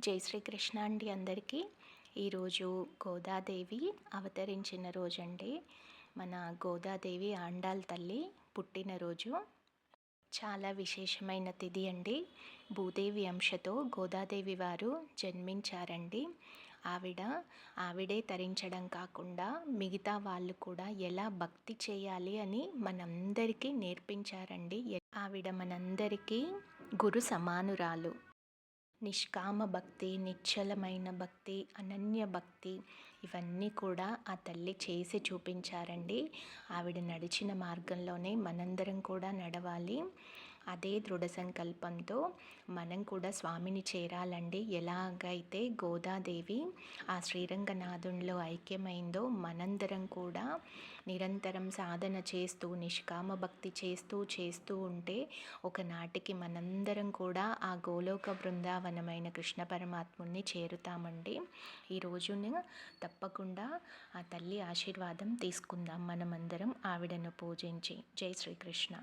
జై శ్రీకృష్ణ అండి అందరికీ. ఈరోజు గోదాదేవి అవతరించిన రోజండి. మన గోదాదేవి ఆండాల్ తల్లి పుట్టినరోజు. చాలా విశేషమైన తిథి అండి. భూదేవి అంశతో గోదాదేవి వారు జన్మించారండి. ఆవిడ ఆవిడే తరించడం కాకుండా మిగతా వాళ్ళు కూడా ఎలా భక్తి చేయాలి అని మనందరికీ నేర్పించారండి. ఆవిడ మనందరికీ గురు సమానురాలు. నిష్కామ భక్తి నిశ్చలమైన భక్తి అనన్య భక్తి ఇవన్నీ కూడా ఆ తల్లి చేసి చూపించారండి. ఆవిడ నడిచిన మార్గంలోనే మనందరం కూడా నడవాలి. అదే దృఢ సంకల్పంతో మనం కూడా స్వామిని చేరాలండి. ఎలాగైతే గోదాదేవి ఆ శ్రీరంగనాథునిలో ఐక్యమైందో మనందరం కూడా నిరంతరం సాధన చేస్తూ నిష్కామ భక్తి చేస్తూ చేస్తూ ఉంటే ఒకనాటికి మనందరం కూడా ఆ గోలోక బృందావనమైన కృష్ణ పరమాత్ముని చేరుతామండి. ఈ తప్పకుండా ఆ తల్లి ఆశీర్వాదం తీసుకుందాం. మనమందరం ఆవిడను పూజించి. జై శ్రీకృష్ణ.